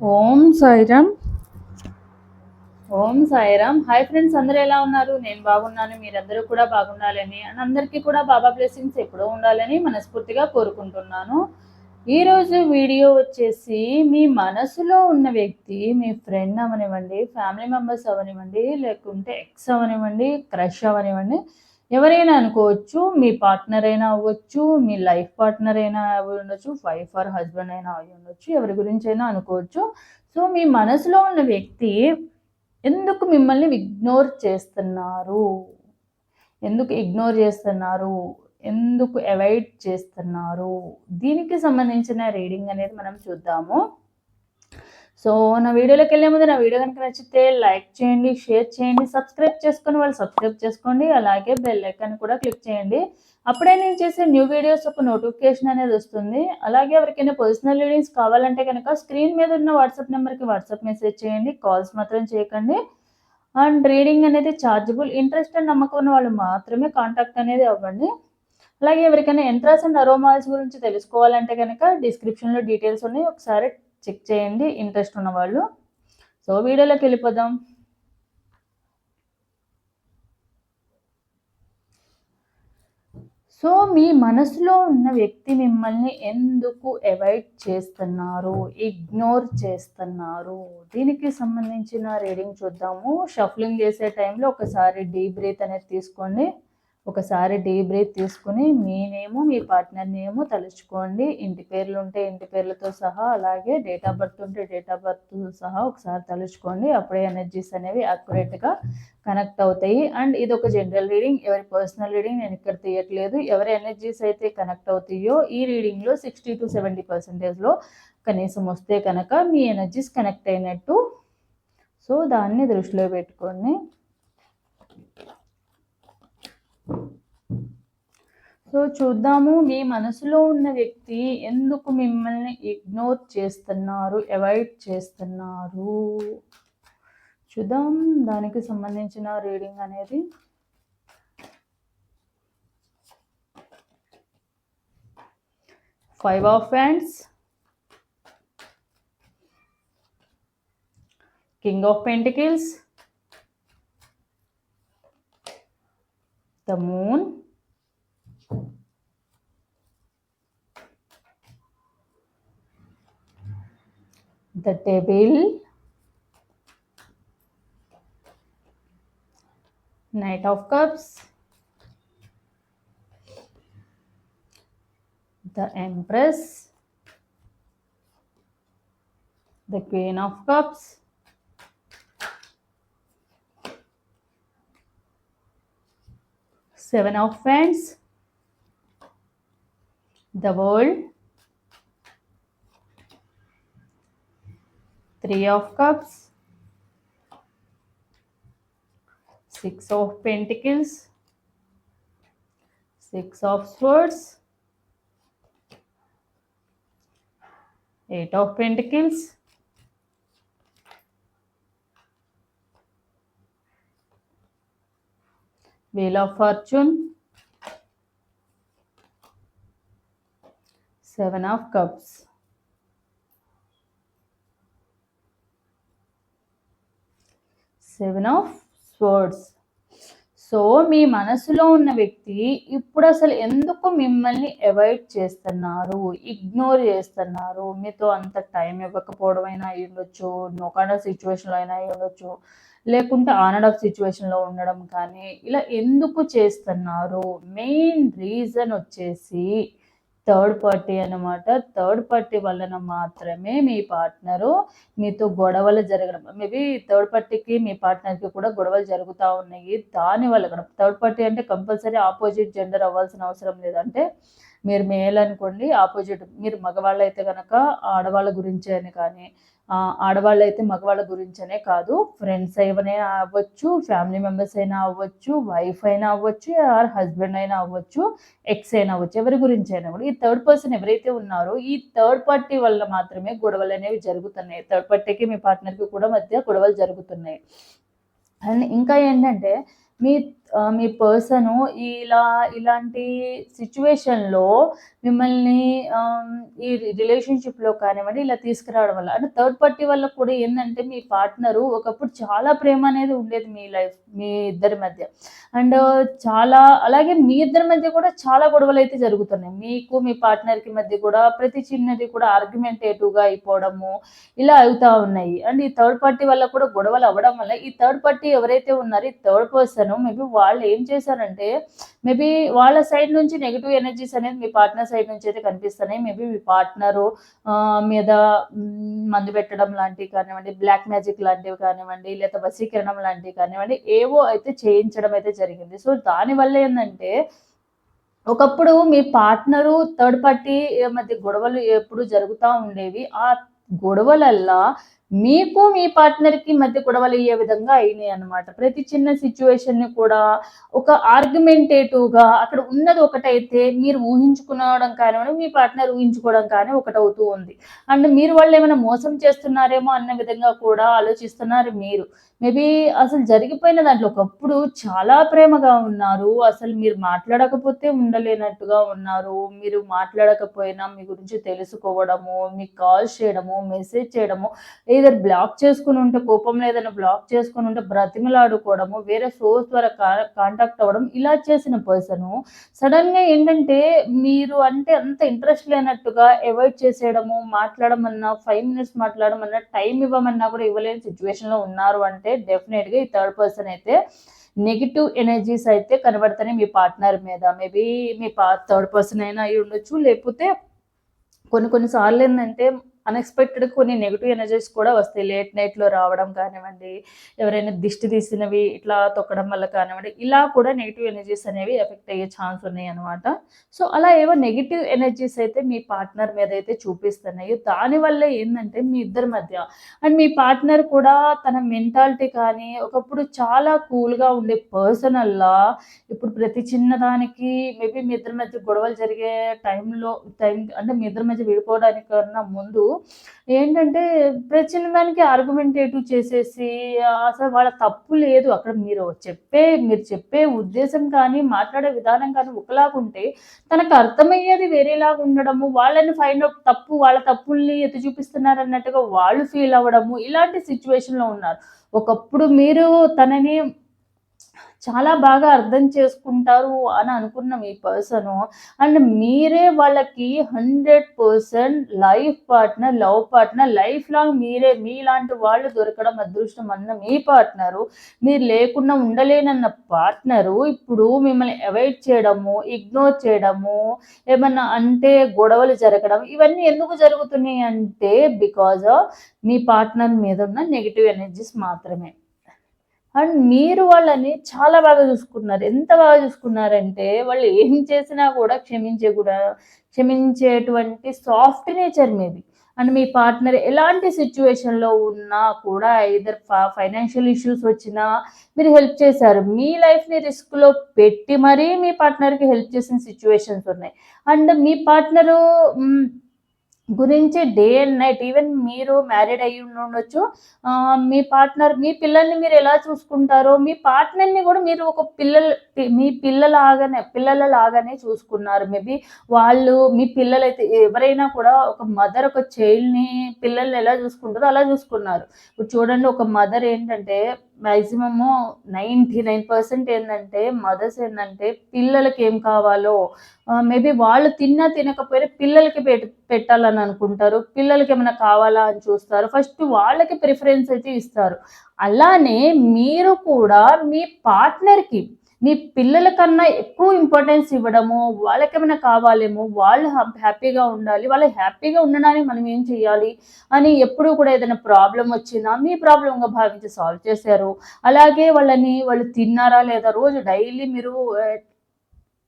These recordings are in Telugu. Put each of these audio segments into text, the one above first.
ఓం సాయిరామ్. ఓం సాయిరామ్. హాయ్ ఫ్రెండ్స్ అందరూ ఎలా ఉన్నారు? నేను బాగున్నాను మీరందరూ కూడా బాగుండాలని అండ్ అందరికీ కూడా బాబా బ్లెస్సింగ్స్ ఎప్పుడూ ఉండాలని మనస్ఫూర్తిగా కోరుకుంటున్నాను. ఈరోజు వీడియో వచ్చేసి మీ మనసులో ఉన్న వ్యక్తి మీ ఫ్రెండ్ అవనివ్వండి ఫ్యామిలీ మెంబర్స్ అవనివ్వండి లేకుంటే ఎక్స్ అవనివ్వండి క్రష్ అవనివ్వండి ఎవరైనా అనుకోవచ్చు మీ పార్ట్నర్ అయినా అవ్వచ్చు మీ లైఫ్ పార్ట్నర్ అయినా అవి ఉండొచ్చు వైఫ్ ఆర్ హస్బెండ్ అయినా అవి ఉండొచ్చు ఎవరి గురించి అయినా అనుకోవచ్చు. సో మీ మనసులో ఉన్న వ్యక్తి ఎందుకు మిమ్మల్ని ఇగ్నోర్ చేస్తున్నారు? ఎందుకు ఇగ్నోర్ చేస్తున్నారు? ఎందుకు అవాయిడ్ చేస్తున్నారు? దీనికి సంబంధించిన రీడింగ్ అనేది మనం చూద్దాము. సో నా వీడియోలోకి వెళ్ళే ముందు నా వీడియో కనుక నచ్చితే లైక్ చేయండి షేర్ చేయండి సబ్స్క్రైబ్ చేసుకొని వాళ్ళు సబ్స్క్రైబ్ చేసుకోండి అలాగే బెల్ ఐకాన్ కూడా క్లిక్ చేయండి. అప్పుడే నేను చేసే న్యూ వీడియోస్ ఒక నోటిఫికేషన్ అనేది వస్తుంది. అలాగే ఎవరికైనా పర్సనల్ రీడింగ్స్ కావాలంటే కనుక స్క్రీన్ మీద ఉన్న వాట్సాప్ నెంబర్కి వాట్సాప్ మెసేజ్ చేయండి కాల్స్ మాత్రం చేయకండి. అండ్ రీడింగ్ అనేది ఛార్జబుల్ ఇంట్రెస్ట్ అండ్ నమ్మకం ఉన్న వాళ్ళు మాత్రమే కాంటాక్ట్ అనేది అవ్వండి. అలాగే ఎవరికైనా ఎంట్రాస్ అండ్ అరోమాల్స్ గురించి తెలుసుకోవాలంటే కనుక డిస్క్రిప్షన్లో డీటెయిల్స్ ఉన్నాయి. ఒకసారి చెక్ చేయండి ఇంట్రెస్ట్ ఉన్నవాళ్ళు. సో వీడియోలోకి వెళ్ళిపోదాం. సో మీ మనసులో ఉన్న వ్యక్తి మిమ్మల్ని ఎందుకు అవాయిడ్ చేస్తున్నారు ఇగ్నోర్ చేస్తున్నారు? దీనికి సంబంధించిన రీడింగ్ చూద్దాము. షఫ్లింగ్ చేసే టైంలో ఒకసారి డీప్ బ్రీత్ అనేది తీసుకోండి. ఒకసారి డీ బ్రీత్ తీసుకుని మీ నేము మీ పార్ట్నర్ నేము తలుచుకోండి. ఇంటి పేర్లు ఉంటే ఇంటి పేర్లతో సహా అలాగే డేట్ ఆఫ్ బర్త్ ఉంటే డేట్ ఆఫ్ బర్త్ సహా ఒకసారి తలుచుకోండి. అప్పుడే ఎనర్జీస్ అనేవి అక్యురేట్గా కనెక్ట్ అవుతాయి. అండ్ ఇది ఒక జనరల్ రీడింగ్. ఎవరి పర్సనల్ రీడింగ్ నేను ఇక్కడ తీయట్లేదు. ఎవరి ఎనర్జీస్ అయితే కనెక్ట్ అవుతాయో ఈ రీడింగ్లో సిక్స్టీ టు సెవెంటీ పర్సెంటేజ్లో కనీసం వస్తే కనుక మీ ఎనర్జీస్ కనెక్ట్ అయినట్టు. సో దాన్ని దృష్టిలో పెట్టుకోండి. సో చూద్దాము మీ మనసులో ఉన్న వ్యక్తి ఎందుకు మిమ్మల్ని ఇగ్నోర్ చేస్తున్నారు అవాయిడ్ చేస్తున్నారు? చూద్దాం దానికి సంబంధించిన రీడింగ్ అనేది. Five of wands king of pentacles the moon, the devil, knight of cups, the empress, the queen of cups, Seven of Wands, the World, Three of Cups, Six of Pentacles, Six of Swords, Eight of Pentacles, wheel of fortune seven of cups seven of swords so మీ మనసులో ఉన్న వ్యక్తి ఇప్పుడు అసలు ఎందుకు మిమ్మల్ని అవాయిడ్ చేస్తున్నారు ఇగ్నోర్ చేస్తున్నారు? మీతో అంత టైం ఇవ్వకపోవడం అయినా అయి ఉండొచ్చు నో కైండ్ సిచ్యువేషన్లో అయినా అయి ఉండొచ్చు లేకుంటే ఆన్ అండ్ ఆఫ్ సిచ్యువేషన్లో ఉండడం కానీ ఇలా ఎందుకు చేస్తున్నారు? మెయిన్ రీజన్ వచ్చేసి థర్డ్ పార్టీ అనమాట థర్డ్ పార్టీ వలన మాత్రమే మీ పార్ట్నరు మీతో గొడవలు జరగడం. మేబీ థర్డ్ పార్టీకి మీ పార్ట్నర్కి కూడా గొడవలు జరుగుతూ ఉన్నాయి. దాని వల్ల కూడా థర్డ్ పార్టీ అంటే కంపల్సరీ ఆపోజిట్ జెండర్ అవ్వాల్సిన అవసరం లేదంటే మీరు మేల్ అనుకోండి ఆపోజిట్ మీరు మగవాళ్ళు అయితే కనుక ఆడవాళ్ళ గురించి అని కానీ ఆడవాళ్ళు అయితే మగవాళ్ళ గురించనే కాదు ఫ్రెండ్స్ అయినా అవ్వచ్చు ఫ్యామిలీ మెంబర్స్ అయినా అవ్వచ్చు వైఫ్ అయినా అవ్వచ్చు ఆర్ హస్బెండ్ అయినా అవ్వచ్చు ఎక్స్ అయినా అవ్వచ్చు ఎవరి గురించి అయినా కూడా. ఈ థర్డ్ పర్సన్ ఎవరైతే ఉన్నారో ఈ థర్డ్ పార్టీ వల్ల మాత్రమే గొడవలు అనేవి జరుగుతున్నాయి. థర్డ్ పార్టీకి మీ పార్ట్నర్కి కూడా మధ్య గొడవలు జరుగుతున్నాయి. అండ్ ఇంకా ఏంటంటే మీ మీ పర్సను ఇలా ఇలాంటి సిచ్యువేషన్లో మిమ్మల్ని ఈ రిలేషన్‌షిప్‌లో కానివ్వండి, ఇలా తీసుకురావడం వల్ల అంటే థర్డ్ పార్టీ వల్ల కూడా ఏంటంటే మీ పార్ట్నరు ఒకప్పుడు చాలా ప్రేమ అనేది ఉండేది మీ లైఫ్ మీ ఇద్దరి మధ్య. అండ్ చాలా అలాగే మీ ఇద్దరి మధ్య కూడా చాలా గొడవలు అయితే జరుగుతున్నాయి. మీకు మీ పార్ట్నర్‌కి మధ్య కూడా ప్రతి చిన్నది కూడా ఆర్గ్యుమెంటేటివ్‌గా అయిపోవడము, ఇలా అవుతా ఉన్నాయి. అండ్ ఈ థర్డ్ పార్టీ వల్ల కూడా గొడవలు అవ్వడం వల్ల ఈ థర్డ్ పార్టీ ఎవరైతే ఉన్నారో ఈ థర్డ్ పర్సన్ మేబీ వాళ్ళు ఏం చేశారంటే మేబీ వాళ్ళ సైడ్ నుంచి నెగిటివ్ ఎనర్జీస్ అనేది మీ పార్ట్నర్ సైడ్ నుంచి అయితే కనిపిస్తున్నాయి. మేబీ మీ పార్ట్నరు మీద మందు పెట్టడం లాంటివి కానివ్వండి, బ్లాక్ మ్యాజిక్ లాంటివి కానివ్వండి, లేదా వశీకరణం లాంటివి కానివ్వండి, ఏవో అయితే చేయించడం అయితే జరిగింది. సో దానివల్ల ఏంటంటే ఒకప్పుడు మీ పార్ట్నరు థర్డ్ పార్టీ మధ్య గొడవలు ఎప్పుడు జరుగుతూ ఉండేవి. ఆ గొడవలల్లా మీకు మీ పార్ట్నర్‌కి మధ్య గొడవలు అయ్యే విధంగా అయినాయి అనమాట ప్రతి చిన్న సిచ్యువేషన్ని కూడా ఒక ఆర్గ్యుమెంటేటివ్‌గా అక్కడ ఉన్నది ఒకటైతే మీరు ఊహించుకోవడం కానివ్వండి, మీ పార్ట్నర్ ఊహించుకోవడం కానీ ఒకటవుతూ ఉంది. అండ్ మీరు వాళ్ళు ఏమైనా మోసం చేస్తున్నారేమో అన్న విధంగా కూడా ఆలోచిస్తున్నారు మీరు. మేబీ అసలు జరిగిపోయిన దాంట్లో ఒకప్పుడు చాలా ప్రేమగా ఉన్నారు. అసలు మీరు మాట్లాడకపోతే ఉండలేనట్టుగా ఉన్నారు. మీరు మాట్లాడకపోయినా మీ గురించి తెలుసుకోవడము, మీకు కాల్ చేయడము, మెసేజ్ చేయడము, ఎయిదర్ బ్లాక్ చేసుకుని ఉంటే కోపంలో ఏదైనా బ్లాక్ చేసుకుని ఉంటే బ్రతిమలాడుకోవడము వేరే సోర్స్ ద్వారా కా కాంటాక్ట్ అవ్వడం ఇలా చేసిన పర్సను సడన్గా ఏంటంటే మీరు అంటే అంత ఇంట్రెస్ట్ లేనట్టుగా అవాయిడ్ చేసేయడము, మాట్లాడమన్నా ఫైవ్ మినిట్స్ మాట్లాడమన్నా, టైం ఇవ్వమన్నా కూడా ఇవ్వలేని సిచ్యువేషన్లో ఉన్నారు అంటే డెఫినెట్‌గా ఈ థర్డ్ పర్సన్ అయితే నెగిటివ్ ఎనర్జీస్ అయితే కనబడుతున్నాయి మీ పార్ట్నర్ మీద. మేబీ మీ పా థర్డ్ పర్సన్ అయినా అయి ఉండొచ్చు లేకపోతే కొన్ని కొన్ని సార్లు అన్ఎక్స్పెక్టెడ్ కొన్ని నెగిటివ్ ఎనర్జీస్ కూడా వస్తాయి. లేట్ నైట్‌లో రావడం కానివ్వండి, ఎవరైనా దిష్టి తీసినవి ఇట్లా తొక్కడం వల్ల కానివ్వండి, ఇలా కూడా నెగిటివ్ ఎనర్జీస్ అనేవి ఎఫెక్ట్ అయ్యే ఛాన్స్ ఉన్నాయి అనమాట సో అలా ఏవో నెగిటివ్ ఎనర్జీస్ అయితే మీ పార్ట్నర్ మీద అయితే చూపిస్తున్నాయి. దానివల్ల ఏంటంటే మీ ఇద్దరి మధ్య అండ్ మీ పార్ట్నర్ కూడా తన మెంటాలిటీ కానీ ఒకప్పుడు చాలా కూల్‌గా ఉండే పర్సనల్లా ఇప్పుడు ప్రతి చిన్నదానికి మేబీ మీ ఇద్దరి మధ్య గొడవలు జరిగే టైంలో టైం అంటే మీ ఇద్దరి మధ్య విడిపోవడానికన్నా ముందు ఏంటంటే ప్రతి దానికి ఆర్గ్యుమెంటేటివ్ చేసేసి అసలు వాళ్ళ తప్పు లేదు. అక్కడ మీరు చెప్పే మీరు చెప్పే ఉద్దేశం కానీ, మాట్లాడే విధానం కానీ ఒకలాగుంటే తనకు అర్థమయ్యేది వేరేలాగా ఉండడము, వాళ్ళని ఫైండ్ అవుట్ తప్పు వాళ్ళ తప్పుల్ని ఎత్తి చూపిస్తున్నారన్నట్టుగా వాళ్ళు ఫీల్ అవ్వడము, ఇలాంటి సిచ్యువేషన్లో ఉన్నారు. ఒకప్పుడు మీరు తనని చాలా బాగా అర్థం చేసుకుంటారు అని అనుకున్న మీ పర్సను అండ్ మీరే వాళ్ళకి 100% life partner, love partner, life long మీరే మీలాంటి వాళ్ళు దొరకడం అదృష్టం అన్న మీ పార్ట్నరు, మీరు లేకుండా ఉండలేనన్న పార్ట్నరు ఇప్పుడు మిమ్మల్ని అవాయిడ్ చేయడము, ఇగ్నోర్ చేయడము, ఏమన్నా అంటే గొడవలు జరగడం ఇవన్నీ ఎందుకు జరుగుతున్నాయి అంటే బికాజ్ మీ పార్ట్నర్ మీద ఉన్న నెగిటివ్ ఎనర్జీస్ మాత్రమే. అండ్ మీరు వాళ్ళని చాలా బాగా చూసుకున్నారు. ఎంత బాగా చూసుకున్నారంటే వాళ్ళు ఏం చేసినా కూడా క్షమించే కూడా క్షమించేటువంటి సాఫ్ట్ నేచర్ మీది. అండ్ మీ పార్ట్నర్ ఎలాంటి సిచ్యువేషన్లో ఉన్నా కూడా ఇద్దరు ఫ ఫైనాన్షియల్ ఇష్యూస్ వచ్చినా మీరు హెల్ప్ చేశారు. మీ లైఫ్‌ని రిస్క్‌లో పెట్టి మరీ మీ పార్ట్నర్‌కి హెల్ప్ చేసిన సిచ్యువేషన్స్ ఉన్నాయి. అండ్ మీ పార్ట్నరు గురించి డే అండ్ నైట్ ఈవెన్ మీరు మ్యారీడ్ అయ్యి ఉండొచ్చు. మీ పార్ట్నర్ మీ పిల్లల్ని మీరు ఎలా చూసుకుంటారో మీ పార్ట్నర్‌ని కూడా మీరు ఒక పిల్లలు మీ పిల్లలాగానే పిల్లల లాగానే చూసుకున్నారు. మేబీ వాళ్ళు మీ పిల్లలైతే ఎవరైనా కూడా ఒక మదర్ ఒక చైల్డ్‌ని పిల్లల్ని ఎలా చూసుకుంటారో అలా చూసుకున్నారు. ఇప్పుడు చూడండి ఒక మదర్ ఏంటంటే మాక్సిమము 99% ఏందంటే మదర్స్ ఏంటంటే పిల్లలకి ఏం కావాలో మేబీ వాళ్ళు తిన్నా తినకపోయినా పిల్లలకి పెట్ పెట్టాలని అనుకుంటారు. పిల్లలకి ఏమైనా కావాలా అని చూస్తారు. ఫస్ట్ వాళ్ళకి ప్రిఫరెన్స్ అయితే ఇస్తారు. అలానే మీరు కూడా మీ పార్ట్నర్‌కి మీ పిల్లల కన్నా ఎక్కువ ఇంపార్టెన్స్ ఇవ్వడము, వాళ్ళకేమైనా కావాలేమో, వాళ్ళు హ్యాపీగా ఉండాలి. వాళ్ళు హ్యాపీగా ఉండడానికి మనం ఏం చేయాలి అని ఎప్పుడు కూడా ఏదైనా ప్రాబ్లం వచ్చినా మీ ప్రాబ్లంగా భావించి సాల్వ్ చేశారు. అలాగే వాళ్ళని వాళ్ళు తిన్నారా లేదా రోజు డైలీ మీరు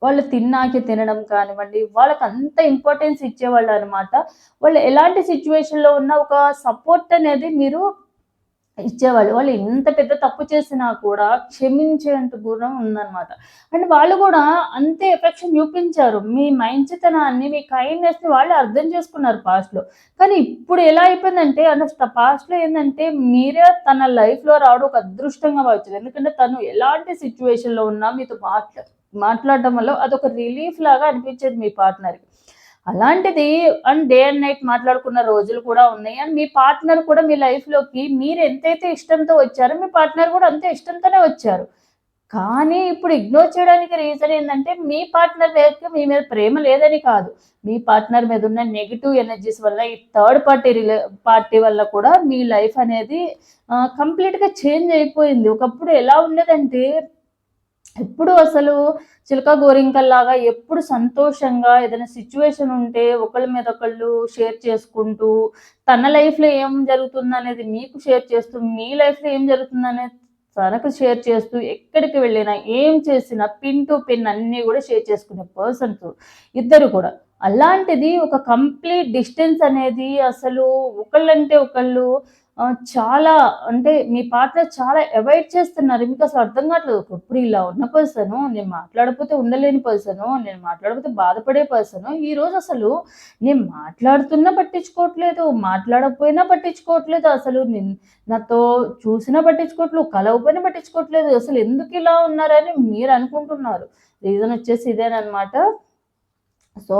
వాళ్ళు తిన్నాకే తినడం కానివ్వండి, వాళ్ళకి అంత ఇంపార్టెన్స్ ఇచ్చేవాళ్ళనమాట. వాళ్ళు ఎలాంటి సిచ్యువేషన్లో ఉన్నా ఒక సపోర్ట్ అనేది మీరు ఇచ్చేవాళ్ళు. వాళ్ళు ఎంత పెద్ద తప్పు చేసినా కూడా క్షమించేంత గుణం ఉందన్నమాట. అండ్ వాళ్ళు కూడా అంతే ఎఫెక్షన్ చూపించారు. మీ మంచితనాన్ని మీ కైండ్నెస్ని వాళ్ళు అర్థం చేసుకున్నారు పాస్ట్లో. కానీ ఇప్పుడు ఎలా అయిపోయిందంటే అంటే పాస్ట్లో ఏంటంటే మీరే తన లైఫ్లో రావడం ఒక అదృష్టంగా భావించారు. ఎందుకంటే తను ఎలాంటి సిచ్యువేషన్లో ఉన్నా మీతో మాట్లా మాట్లాడడం వల్ల అదొక రిలీఫ్ లాగా అనిపించేది మీ పార్ట్నర్కి. అలాంటిది అండ్ డే అండ్ నైట్ మాట్లాడుకున్న రోజులు కూడా ఉన్నాయి. అండ్ మీ పార్ట్నర్ కూడా మీ లైఫ్లోకి మీరు ఎంతైతే ఇష్టంతో వచ్చారో మీ పార్ట్నర్ కూడా అంతే ఇష్టంతోనే వచ్చారు. కానీ ఇప్పుడు ఇగ్నోర్ చేయడానికి రీజన్ ఏంటంటే మీ పార్ట్నర్ మీద మీ మీద ప్రేమ లేదని కాదు. మీ పార్ట్నర్ మీద ఉన్న నెగిటివ్ ఎనర్జీస్ వల్ల ఈ థర్డ్ పార్టీ రిలే పార్టీ వల్ల కూడా మీ లైఫ్ అనేది కంప్లీట్గా చేంజ్ అయిపోయింది. ఒకప్పుడు ఎలా ఉండేదంటే ఎప్పుడు అసలు చిలక గోరింకల్లాగా ఎప్పుడు సంతోషంగా ఏదైనా సిచ్యువేషన్ ఉంటే ఒకళ్ళ మీద ఒకళ్ళు షేర్ చేసుకుంటూ తన లైఫ్లో ఏం జరుగుతుంది అనేది మీకు షేర్ చేస్తూ మీ లైఫ్లో ఏం జరుగుతుంది అనేది తనకు షేర్ చేస్తూ ఎక్కడికి వెళ్ళినా ఏం చేసినా పిన్ టు పిన్ అన్నీ కూడా షేర్ చేసుకునే పర్సన్స్ ఇద్దరు కూడా. అలాంటిది ఒక కంప్లీట్ డిస్టెన్స్ అనేది అసలు ఒకళ్ళంటే ఒకళ్ళు చాలా అంటే మీ పార్ట్నర్ చాలా అవాయిడ్ చేస్తున్నారు. మీకు అసలు అర్థం కావట్లేదు. ఒకప్పుడు ఇలా ఉన్న పర్సను నేను మాట్లాడకపోతే ఉండలేని పర్సను నేను మాట్లాడకపోతే బాధపడే పర్సను. ఈరోజు అసలు నేను మాట్లాడుతున్నా పట్టించుకోవట్లేదు మాట్లాడకపోయినా పట్టించుకోవట్లేదు. అసలు నాతో చూసినా పట్టించుకోవట్లేదు కలవపోయినా పట్టించుకోవట్లేదు. అసలు ఎందుకు ఇలా ఉన్నారని మీరు అనుకుంటున్నారు? రీజన్ వచ్చేసి ఇదేనమాట సో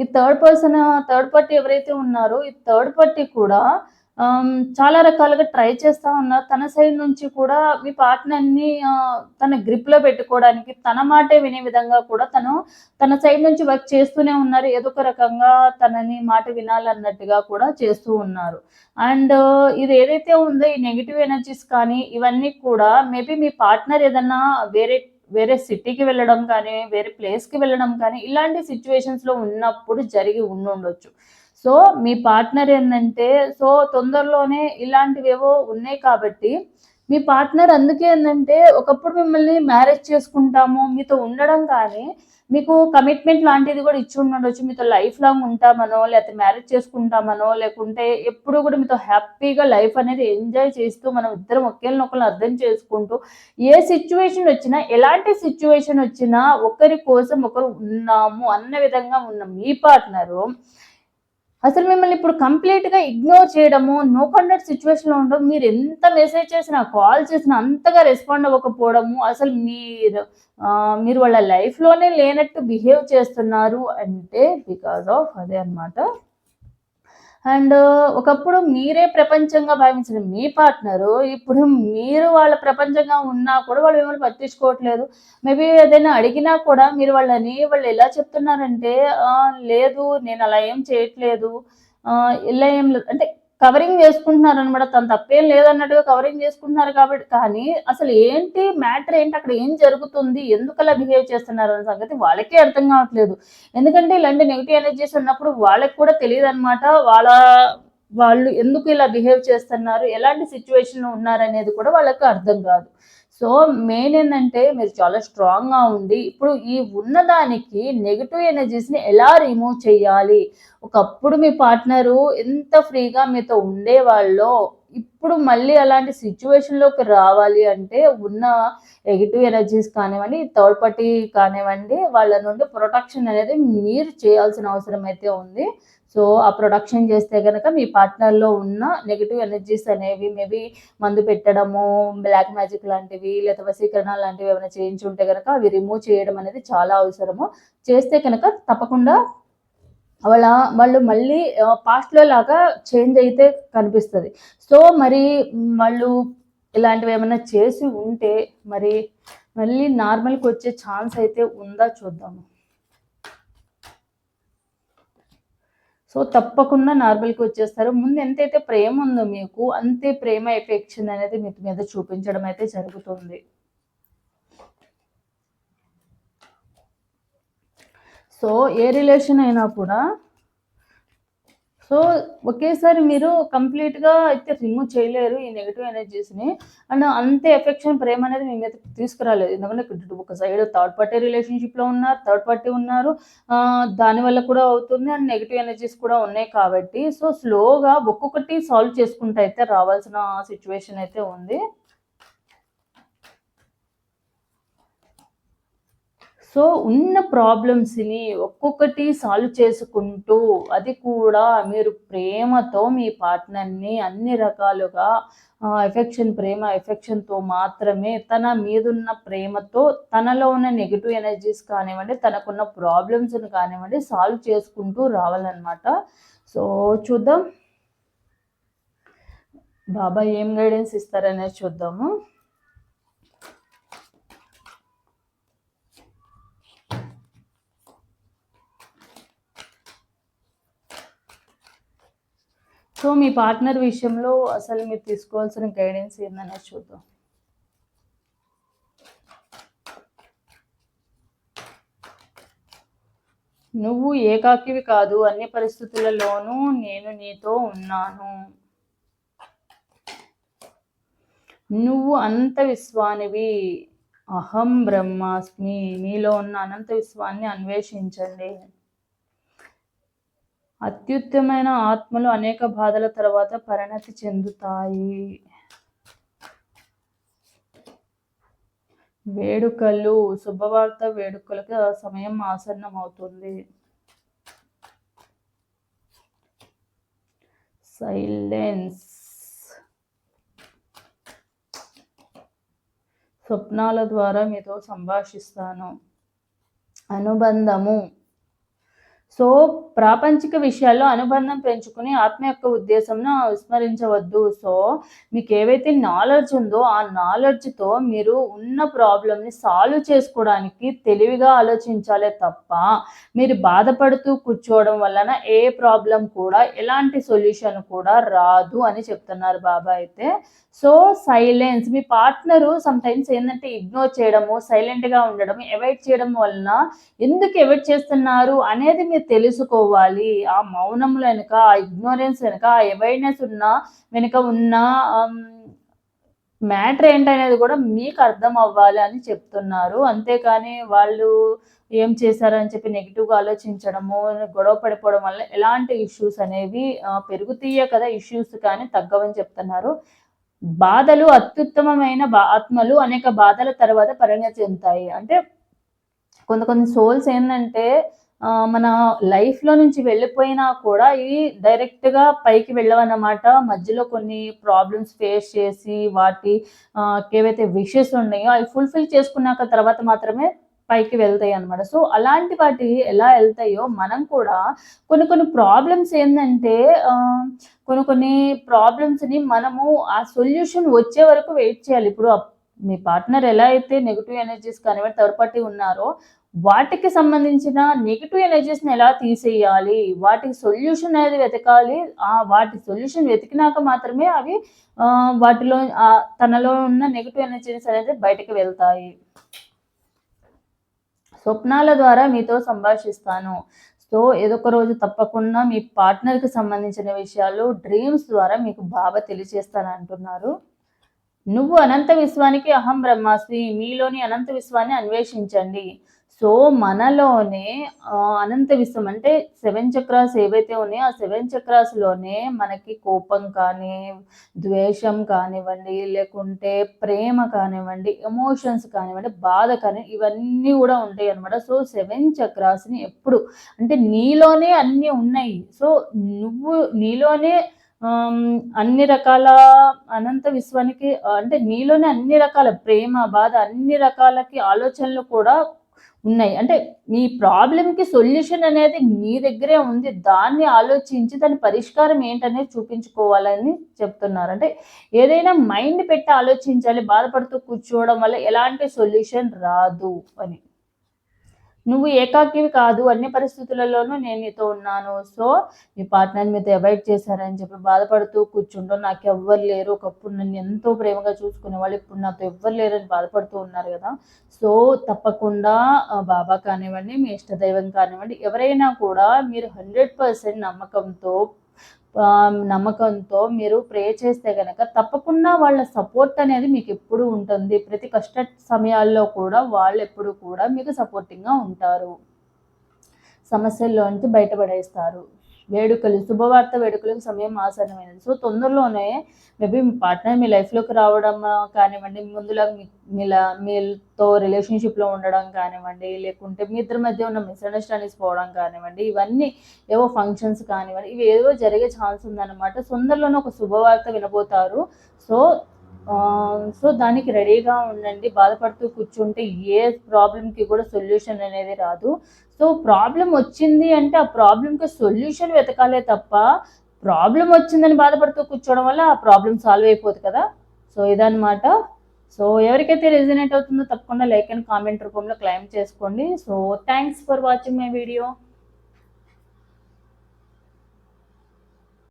ఈ థర్డ్ పర్సన్ థర్డ్ పార్టీ ఎవరైతే ఉన్నారో ఈ థర్డ్ పార్టీ కూడా చాలా రకాలుగా ట్రై చేస్తూ ఉన్నారు. తన సైడ్ నుంచి కూడా మీ పార్ట్నర్ని తన గ్రిప్లో పెట్టుకోవడానికి తన మాటే వినే విధంగా కూడా తను తన సైడ్ నుంచి వర్క్ చేస్తూనే ఉన్నారు. ఏదో ఒక రకంగా తనని మాట వినాలన్నట్టుగా కూడా చేస్తూ ఉన్నారు. అండ్ ఇది ఏదైతే ఉందో ఈ నెగిటివ్ ఎనర్జీస్ కానీ ఇవన్నీ కూడా మేబీ మీ పార్ట్నర్ ఏదన్నా వేరే వేరే సిటీకి వెళ్ళడం కానీ వేరే ప్లేస్కి వెళ్ళడం కానీ ఇలాంటి సిచ్యువేషన్స్లో ఉన్నప్పుడు జరిగి ఉండుండొచ్చు. సో మీ పార్ట్నర్ ఏంటంటే సో తొందరలోనే ఇలాంటివేవో ఉన్నాయి కాబట్టి మీ పార్ట్నర్ అందుకే ఏంటంటే ఒకప్పుడు మిమ్మల్ని మ్యారేజ్ చేసుకుంటాము మీతో ఉండడం కానీ మీకు కమిట్మెంట్ లాంటిది కూడా ఇచ్చి ఉండొచ్చు. మీతో లైఫ్ లాంగ్ ఉంటామనో లేకపోతే మ్యారేజ్ చేసుకుంటామనో లేకుంటే ఎప్పుడు కూడా మీతో హ్యాపీగా లైఫ్ అనేది ఎంజాయ్ చేస్తూ మనం ఇద్దరం ఒకరినొకరు అర్థం చేసుకుంటూ ఏ సిచ్యువేషన్ వచ్చినా ఎలాంటి సిచ్యువేషన్ వచ్చినా ఒకరి కోసం ఒకరు ఉన్నాము అన్న విధంగా ఉన్న మీ పార్ట్నరు అసలు మిమ్మల్ని ఇప్పుడు కంప్లీట్గా ఇగ్నోర్ చేయడము నో కాంటాక్ట్ సిచ్యువేషన్లో ఉండడం మీరు ఎంత మెసేజ్ చేసినా కాల్ చేసినా అంతగా రెస్పాండ్ అవ్వకపోవడము అసలు మీరు మీరు వాళ్ళ లైఫ్లోనే లేనట్టు బిహేవ్ చేస్తున్నారు అంటే బికాస్ ఆఫ్ అదే అనమాట అండ్ ఒకప్పుడు మీరే ప్రపంచంగా భావించిన మీ పార్ట్నరు ఇప్పుడు మీరు వాళ్ళ ప్రపంచంగా ఉన్నా కూడా వాళ్ళు మిమ్మల్ని పట్టించుకోవట్లేదు. మేబీ ఏదైనా అడిగినా కూడా మీరు వాళ్ళని వాళ్ళు ఎలా చెప్తున్నారంటే లేదు నేను అలా ఏం చేయట్లేదు. ఇలా ఏం లేదు. అంటే కవరింగ్ చేసుకుంటున్నారు అనమాట తను తప్పేం లేదన్నట్టుగా కవరింగ్ చేసుకుంటున్నారు కాబట్టి కానీ అసలు ఏంటి మ్యాటర్ ఏంటి? అక్కడ ఏం జరుగుతుంది? ఎందుకు అలా బిహేవ్ చేస్తున్నారు? అనే సంగతి వాళ్ళకే అర్థం కావట్లేదు. ఎందుకంటే ఇలాంటి నెగిటివ్ ఎనర్జీస్ ఉన్నప్పుడు వాళ్ళకి కూడా తెలియదు అనమాట వాళ్ళ వాళ్ళు ఎందుకు ఇలా బిహేవ్ చేస్తున్నారు? ఎలాంటి సిచ్యువేషన్లో ఉన్నారనేది కూడా వాళ్ళకి అర్థం కాదు. సో మెయిన్ ఏంటంటే మీరు చాలా స్ట్రాంగ్గా ఉండి ఇప్పుడు ఈ ఉన్నదానికి నెగిటివ్ ఎనర్జీస్ని ఎలా రిమూవ్ చేయాలి? ఒకప్పుడు మీ పార్ట్నరు ఎంత ఫ్రీగా మీతో ఉండేవాళ్ళో ఇప్పుడు మళ్ళీ అలాంటి సిచ్యువేషన్లోకి రావాలి అంటే ఉన్న నెగిటివ్ ఎనర్జీస్ కానివ్వండి థర్డ్ పార్టీ కానివ్వండి వాళ్ళ నుండి ప్రొటెక్షన్ అనేది మీరు చేయాల్సిన అవసరం అయితే ఉంది. సో ఆ ప్రొడక్షన్ చేస్తే కనుక మీ పార్ట్నర్లో ఉన్న నెగిటివ్ ఎనర్జీస్ అనేవి మేబీ మందు పెట్టడము బ్లాక్ మ్యాజిక్ లాంటివి లేదా వసీకరణ లాంటివి ఏమైనా చేయించి ఉంటే కనుక అవి రిమూవ్ చేయడం అనేది చాలా అవసరము. చేస్తే కనుక తప్పకుండా వాళ్ళ వాళ్ళు మళ్ళీ పాస్ట్లో లాగా చేంజ్ అయితే కనిపిస్తుంది. సో మరి వాళ్ళు ఇలాంటివి ఏమైనా చేసి ఉంటే మరి మళ్ళీ నార్మల్కి వచ్చే ఛాన్స్ అయితే ఉందా చూద్దాము. సో తప్పకుండా నార్మల్కి వచ్చేస్తారు. ముందు ఎంతైతే ప్రేమ ఉందో మీకు అంతే ప్రేమ ఎఫెక్షన్ అనేది మీ మీద చూపించడం అయితే జరుగుతుంది. సో ఏ రిలేషన్ అయినా కూడా సో ఒకేసారి మీరు కంప్లీట్గా అయితే రిమూవ్ చేయలేరు ఈ నెగిటివ్ ఎనర్జీస్ని అండ్ అంతే ఎఫెక్షన్ ప్రేమ అనేది మీ మీద తీసుకురాలేదు. ఎందుకంటే ఒక సైడ్ థర్డ్ పార్టీ రిలేషన్షిప్లో ఉన్నారు థర్డ్ పార్టీ ఉన్నారు. దానివల్ల కూడా అవుతుంది అండ్ నెగిటివ్ ఎనర్జీస్ కూడా ఉన్నాయి కాబట్టి. సో స్లోగా ఒక్కొక్కటి సాల్వ్ చేసుకుంటూ అయితే రావాల్సిన సిచ్యువేషన్ అయితే ఉంది. సో ఉన్న ప్రాబ్లమ్స్ని ఒక్కొక్కటి సాల్వ్ చేసుకుంటూ అది కూడా మీరు ప్రేమతో మీ పార్ట్నర్ని అన్ని రకాలుగా ఎఫెక్షన్ ప్రేమ ఎఫెక్షన్తో మాత్రమే తన మీదున్న ప్రేమతో తనలో ఉన్న నెగిటివ్ ఎనర్జీస్ కానివ్వండి తనకున్న ప్రాబ్లమ్స్ని కానివ్వండి సాల్వ్ చేసుకుంటూ రావాలన్నమాట. సో చూద్దాం. బాబా ఏం గైడెన్స్ ఇస్తారనేది చూద్దాము. సో మీ పార్ట్నర్ విషయంలో అసలు మీరు తీసుకోవాల్సిన గైడెన్స్ ఏందనేది చూద్దాం. నువ్వు ఏకాకివి కాదు అన్ని పరిస్థితులలోనూ నేను నీతో ఉన్నాను. నువ్వు అనంత విశ్వానివి. అహం బ్రహ్మాస్మి. మీలో ఉన్న అనంత విశ్వాన్ని అన్వేషించండి. అత్యుత్తమైన ఆత్మలు అనేక బాధల తర్వాత పరిణతి చెందుతాయి. వేడుకలు శుభవార్త వేడుకలకు సమయం ఆసన్నం అవుతుంది సైలెన్స్. స్వప్నాల ద్వారా మీతో సంభాషిస్తాను. అనుబంధము. సో ప్రాపంచిక విషయాల్లో అనుబంధం పెంచుకుని ఆత్మ యొక్క ఉద్దేశంను విస్మరించవద్దు. సో మీకు ఏవైతే నాలెడ్జ్ ఉందో ఆ నాలెడ్జ్తో మీరు ఉన్న ప్రాబ్లమ్ని సాల్వ్ చేసుకోవడానికి తెలివిగా ఆలోచించాలే తప్ప మీరు బాధపడుతూ కూర్చోవడం వలన ఏ ప్రాబ్లం కూడా ఎలాంటి సొల్యూషన్ కూడా రాదు అని చెప్తున్నారు బాబా అయితే. సో సైలెన్స్ మీ పార్ట్నరు సమ్టైమ్స్ ఏంటంటే ఇగ్నోర్ చేయడము సైలెంట్గా ఉండడం అవాయిడ్ చేయడం వలన ఎందుకు అవాయిడ్ చేస్తున్నారు అనేది మీరు తెలుసుకోవాలి. ఆ మౌనంలో వెనుక ఆ ఇగ్నోరెన్స్ వెనుక ఆ అవేర్నెస్ ఉన్న వెనుక ఉన్న మ్యాటర్ ఏంటనేది కూడా మీకు అర్థం అవ్వాలి అని చెప్తున్నారు. అంతేకాని వాళ్ళు ఏం చేశారని చెప్పి నెగిటివ్గా ఆలోచించడము గొడవ పడిపోవడం వల్ల ఎలాంటి ఇష్యూస్ అనేవి పెరుగుతాయే కదా ఇష్యూస్ కానీ తగ్గవని చెప్తున్నారు. బాధలు అత్యుత్తమమైన బా- ఆత్మలు అనేక బాధల తర్వాత పరిణతి చెందుతాయి. అంటే కొంత కొన్ని సోల్స్ ఏంటంటే మన లైఫ్లో నుంచి వెళ్ళిపోయినా కూడా ఇవి డైరెక్ట్గా పైకి వెళ్ళవన్నమాట. మధ్యలో కొన్ని ప్రాబ్లమ్స్ ఫేస్ చేసి వాటి ఏవైతే విషెస్ ఉన్నాయో అవి ఫుల్ఫిల్ చేసుకున్నాక తర్వాత మాత్రమే పైకి వెళ్తాయి అన్నమాట సో అలాంటి వాటి ఎలా వెళ్తాయో మనం కూడా కొన్ని కొన్ని ప్రాబ్లమ్స్ ఏంటంటే కొన్ని కొన్ని ప్రాబ్లమ్స్ని మనము ఆ సొల్యూషన్ వచ్చే వరకు వెయిట్ చేయాలి. ఇప్పుడు మీ పార్ట్నర్ ఎలా అయితే నెగిటివ్ ఎనర్జీస్ కానివ్వండి థర్డ్ పార్టీ ఉన్నారో వాటికి సంబంధించిన నెగిటివ్ ఎనర్జీస్ని ఎలా తీసేయాలి? వాటికి సొల్యూషన్ అనేది వెతకాలి. ఆ వాటి సొల్యూషన్ వెతికినాక మాత్రమే అవి వాటిలో తనలో ఉన్న నెగిటివ్ ఎనర్జీస్ అనేది బయటకు వెళ్తాయి. స్వప్నాల ద్వారా మీతో సంభాషిస్తాను. సో ఏదో ఒక రోజు తప్పకుండా మీ పార్ట్నర్కి సంబంధించిన విషయాలు డ్రీమ్స్ ద్వారా మీకు బాగా తెలియజేస్తాను అంటున్నారు నువ్వు అనంత విశ్వానికి అహం బ్రహ్మాస్మి. మీలోని అనంత విశ్వాన్ని అన్వేషించండి. సో మనలోనే అనంత విశ్వం అంటే సెవెన్ చక్రాస్ ఏవైతే ఉన్నాయో ఆ సెవెన్ చక్రాస్లోనే మనకి కోపం కానీ ద్వేషం కానివ్వండి లేకుంటే ప్రేమ కానివ్వండి ఎమోషన్స్ కానివ్వండి బాధ కానీ ఇవన్నీ కూడా ఉంటాయి అన్నమాట. సో సెవెన్ చక్రాస్ని ఎప్పుడు అంటే నీలోనే అన్నీ ఉన్నాయి. సో నువ్వు నీలోనే అన్ని రకాల అనంత విశ్వానికి అంటే నీలోనే అన్ని రకాల ప్రేమ బాధ అన్ని రకాలకి ఆలోచనలు కూడా ఉన్నాయి. అంటే మీ ప్రాబ్లంకి సొల్యూషన్ అనేది మీ దగ్గరే ఉంది. దాన్ని ఆలోచించి దాని పరిష్కారం ఏంటనేది చూపించుకోవాలని చెప్తున్నారు. అంటే ఏదైనా మైండ్ పెట్టి ఆలోచించాలి బాధపడుతూ కూర్చోవడం వల్ల ఎలాంటి సొల్యూషన్ రాదు అని. నువ్వు ఏకాకివి కాదు అన్ని పరిస్థితులలోనూ నేను నీతో ఉన్నాను. సో మీ పార్ట్నర్ మీతో అవాయిడ్ చేశారని చెప్పి బాధపడుతూ కూర్చుంటూ నాకు ఎవ్వరు లేరు. ఒకప్పుడు నన్ను ఎంతో ప్రేమగా చూసుకునే వాళ్ళు ఇప్పుడు నాతో ఎవ్వరు లేరని బాధపడుతూ ఉన్నారు కదా. సో తప్పకుండా బాబా కానివ్వండి మీ ఇష్టదైవం కానివ్వండి ఎవరైనా కూడా మీరు హండ్రెడ్ పర్సెంట్ నమ్మకంతో నమ్మకంతో మీరు ప్రే చేస్తే కనుక తప్పకుండా వాళ్ళ సపోర్ట్ అనేది మీకు ఎప్పుడు ఉంటుంది. ప్రతి కష్ట సమయాల్లో కూడా వాళ్ళు ఎప్పుడు కూడా మీకు సపోర్టింగ్గా ఉంటారు. సమస్యల్లోంచి బయటపడేస్తారు. వేడుకలు శుభవార్త వేడుకలకు సమయం ఆసన్నమైనది. సో తొందరలోనే మేబీ మీ పార్ట్నర్ మీ లైఫ్లోకి రావడం కానివ్వండి ముందులా మీ మీలా మీతో రిలేషన్షిప్లో ఉండడం కానివ్వండి లేకుంటే మీ ఇద్దరి మధ్య ఉన్న మిస్అండర్స్టాండింగ్స్ పోవడం కానివ్వండి ఇవన్నీ ఏవో ఫంక్షన్స్ కానివ్వండి ఇవి ఏవో జరిగే ఛాన్స్ ఉందన్నమాట. తొందరలోనే ఒక శుభవార్త వినబోతారు. సో Um, సో దానికి రెడీగా ఉండండి బాధపడుతూ కూర్చుంటే ఏ ప్రాబ్లంకి కూడా సొల్యూషన్ అనేది రాదు. సో ప్రాబ్లం వచ్చింది అంటే ఆ ప్రాబ్లంకి సొల్యూషన్ వెతకాలే తప్ప ప్రాబ్లం వచ్చిందని బాధపడుతూ కూర్చోవడం వల్ల ఆ ప్రాబ్లం సాల్వ్ అయిపోదు కదా. సో ఇదన్నమాట. సో ఎవరికైతే రెజినేట్ అవుతుందో తప్పకుండా లైక్ అండ్ కామెంట్ రూపంలో క్లైమ్ చేసుకోండి. So thanks for watching my video